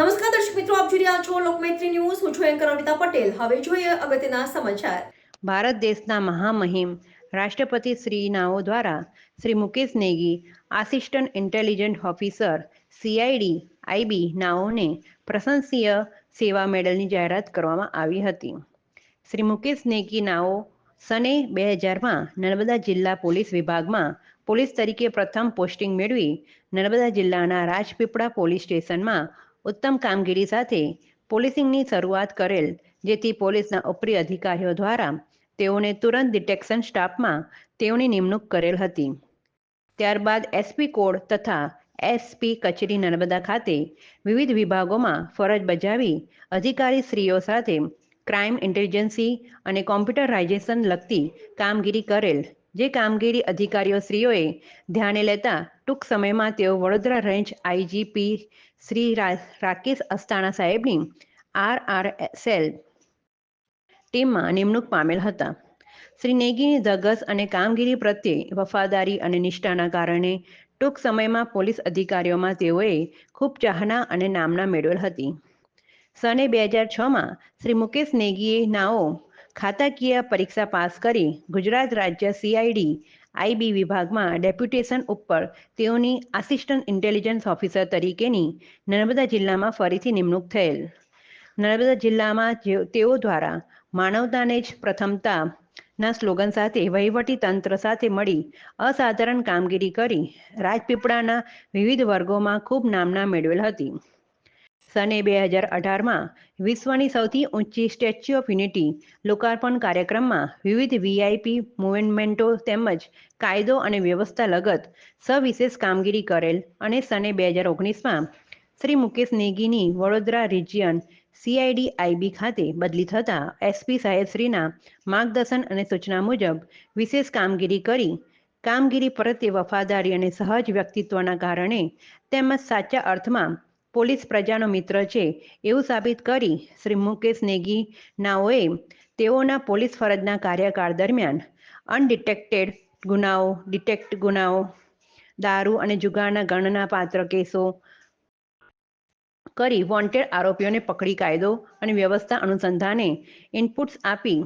નમસ્કાર દર્શક મિત્રો, આપ જોઈ રહ્યા છો લોકમૈત્રી ન્યૂઝ. હું છું એન્કર અનિતા પટેલ. હવે જોઈએ અગત્યના સમાચાર. ભારત દેશના મહામહિમ રાષ્ટ્રપતિ શ્રી નાઓ દ્વારા Shri Mukesh Negi, assistant intelligent officer CID IB નાઓને પ્રશંસીય સેવા મેડલની જાહેરાત કરવામાં આવી હતી. શ્રી મુકેશ નેગી નાઓ સને બે હજારમાં નર્મદા જિલ્લા પોલીસ વિભાગમાં પોલીસ તરીકે પ્રથમ પોસ્ટિંગ મેળવી નર્મદા જિલ્લાના રાજપીપળા પોલીસ સ્ટેશનમાં ઉત્તમ કામગીરી સાથે પોલીસિંગની શરૂઆત કરેલ, જેથી પોલીસના ઉપરી અધિકારીઓ દ્વારા તેઓને તુરંત ડિટેક્શન સ્ટાફમાં તેઓની નિમણૂક કરેલ હતી. ત્યારબાદ એસપી કોડ તથા એસપી કચેરી નર્મદા ખાતે વિવિધ વિભાગોમાં ફરજ બજાવી અધિકારી શ્રીઓ સાથે ક્રાઇમ ઇન્ટેલિજન્સી અને કોમ્પ્યુટરાઇઝેશન લગતી કામગીરી કરેલ, જે કામગીરી અધિકારીઓ શ્રીઓએ ધ્યાને લેતા ટૂંક સમયમાં તેઓ વડોદરા રેન્જ આઈજીપી શ્રી રાકેશ અસ્તાણા સાહેબની આર આર સેલ ટીમમાં નિમણૂક પામેલ હતા. શ્રી નેગીની ધગસ અને કામગીરી પ્રત્યે વફાદારી અને નિષ્ઠાના કારણે ટૂંક સમયમાં પોલીસ અધિકારીઓમાં તેઓએ ખૂબ ચાહના અને નામના મેળવેલ હતી. સને બે હજાર છમાં શ્રી મુકેશ નેગીએ નાઓ ખાતાકીય પરીક્ષા પાસ કરી ગુજરાત રાજ્ય સીઆઈડી આઈબી વિભાગમાં ડેપ્યુટેશન ઉપર તેઓની આસિસ્ટન્ટ ઇન્ટેલિજન્સ ઓફિસર તરીકેની નર્મદા જિલ્લામાં ફરીથી નિમણૂક થયેલ. નર્મદા જિલ્લામાં તેઓ દ્વારા માનવતાને જ પ્રથમતા ના સ્લોગન સાથે વહીવટી તંત્ર સાથે મળી અસાધારણ કામગીરી કરી રાજપીપળાના વિવિધ વર્ગોમાં ખૂબ નામના મેળવેલ હતી. સને બે હજાર અઢારમાં વિશ્વની સૌથી ઊંચી સ્ટેચ્યુ ઓફ યુનિટી લોકાર્પણ કાર્યક્રમમાં વિવિધ વીઆઈપી મુવમેન્ટો તેમજ કાયદો અને વ્યવસ્થા લગત સવિશેષ કામગીરી કરેલ અને સને બે હજાર ઓગણીસમાં શ્રી મુકેશ નેગીની વડોદરા રિજિયન સીઆઈડી આઈબી ખાતે બદલી થતાં એસપી સાહેબશ્રીના માર્ગદર્શન અને સૂચના મુજબ વિશેષ કામગીરી કરી કામગીરી પ્રત્યે વફાદારી અને સહજ વ્યક્તિત્વના કારણે તેમજ સાચા અર્થમાં પોલીસ પ્રજાનો મિત્ર છે. એવું સાબિત કરી શ્રી મુકેશ નેગી નાઓએ તેઓના પોલીસ ફરજના કાર્યકાળ દરમિયાન અનડિટેક્ટેડ ગુનાઓ, ડિટેક્ટ ગુનાઓ, દારૂ અને જુગારના ગણના પાત્ર કેસો કરી વોન્ટેડ આરોપીઓને પકડી કાયદો અને વ્યવસ્થા અનુસંધાને ઇનપુટ્સ આપી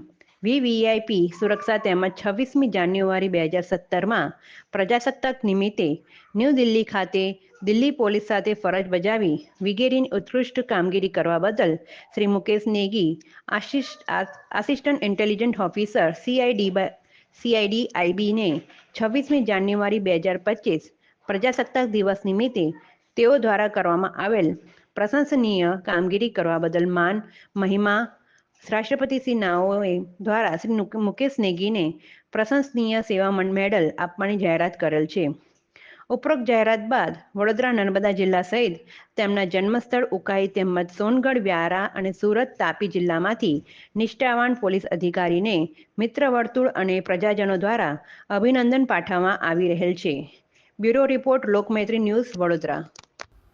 વીવીઆઈપી સુરક્ષા તેમજ છવ્વીસમી જાન્યુઆરી બે હજાર સત્તરમાં પ્રજાસત્તાક નિમિત્તે ન્યૂ દિલ્હી ખાતે દિલ્હી પોલીસ સાથે ફરજ બજાવી વિગેરીની ઉત્કૃષ્ટ કામગીરી કરવા બદલ Shri Mukesh Negi assistant intelligent officer CID CID આઈબીને છવ્વીસમી જાન્યુઆરી બે હજાર પચીસ પ્રજાસત્તાક દિવસ નિમિત્તે તેઓ દ્વારા કરવામાં આવેલ પ્રશંસનીય કામગીરી કરવા બદલ માન, મહિમા રાષ્ટ્રપતિ શ્રી નાઓએ દ્વારા શ્રી મુકેશ નેગીને પ્રશંસનીય સેવા મેડલ આપવાની જાહેરાત કરેલ છે. ઉપરોક્ત જાહેરાત બાદ વડોદરા, નર્મદા જિલ્લા સહિત તેમના જન્મસ્થળ ઉકાઈ તેમજ સોનગઢ, વ્યારા અને સુરત, તાપી જિલ્લામાંથી નિષ્ઠાવાન પોલીસ અધિકારીને મિત્ર વર્તુળ અને પ્રજાજનો દ્વારા અભિનંદન પાઠવવામાં આવી રહેલ છે. Bureau report Lokmaitri news Vadodara.